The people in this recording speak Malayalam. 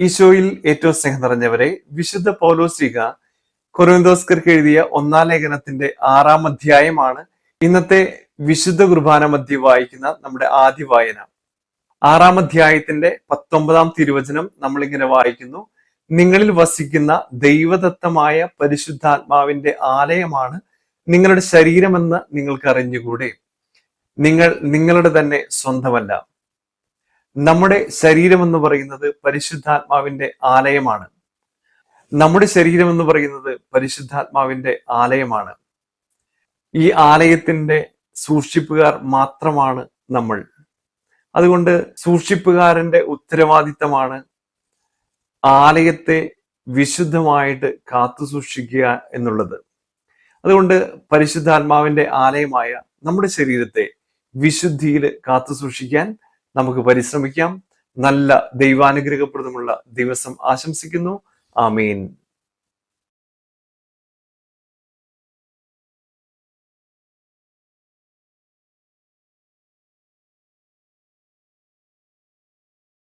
ഈശോയിൽ ഏറ്റവും സ്നേഹം നിറഞ്ഞവരെ വിശുദ്ധ പൗലോസ്ലിക കൊറിന്തോസ്കർക്ക് എഴുതിയ ഒന്നാം ലേഖനത്തിന്റെ ആറാം അധ്യായമാണ് ഇന്നത്തെ വിശുദ്ധ കുർബാന മധ്യ വായിക്കുന്ന നമ്മുടെ ആദ്യ വായന. ആറാം അധ്യായത്തിന്റെ പത്തൊമ്പതാം തിരുവചനം നമ്മളിങ്ങനെ വായിക്കുന്നു. നിങ്ങളിൽ വസിക്കുന്ന ദൈവദത്തമായ പരിശുദ്ധാത്മാവിന്റെ ആലയമാണ് നിങ്ങളുടെ ശരീരമെന്ന് നിങ്ങൾക്ക് അറിഞ്ഞുകൂടെ നിങ്ങൾ നിങ്ങളുടെ തന്നെ സ്വന്തമല്ല. നമ്മുടെ ശരീരം എന്ന് പറയുന്നത് പരിശുദ്ധാത്മാവിന്റെ ആലയമാണ്. നമ്മുടെ ശരീരം എന്ന് പറയുന്നത് പരിശുദ്ധാത്മാവിന്റെ ആലയമാണ്. ഈ ആലയത്തിന്റെ സൂക്ഷിപ്പുകാർ മാത്രമാണ് നമ്മൾ. അതുകൊണ്ട് സൂക്ഷിപ്പുകാരന്റെ ഉത്തരവാദിത്തമാണ് ആലയത്തെ വിശുദ്ധമായിട്ട് കാത്തു സൂക്ഷിക്കുക എന്നുള്ളത്. അതുകൊണ്ട് പരിശുദ്ധാത്മാവിന്റെ ആലയമായ നമ്മുടെ ശരീരത്തെ വിശുദ്ധിയിൽ കാത്തു സൂക്ഷിക്കാൻ നമുക്ക് പരിശ്രമിക്കാം. നല്ല ദൈവാനുഗ്രഹപ്രദമുള്ള ദിവസം ആശംസിക്കുന്നു. ആമീൻ.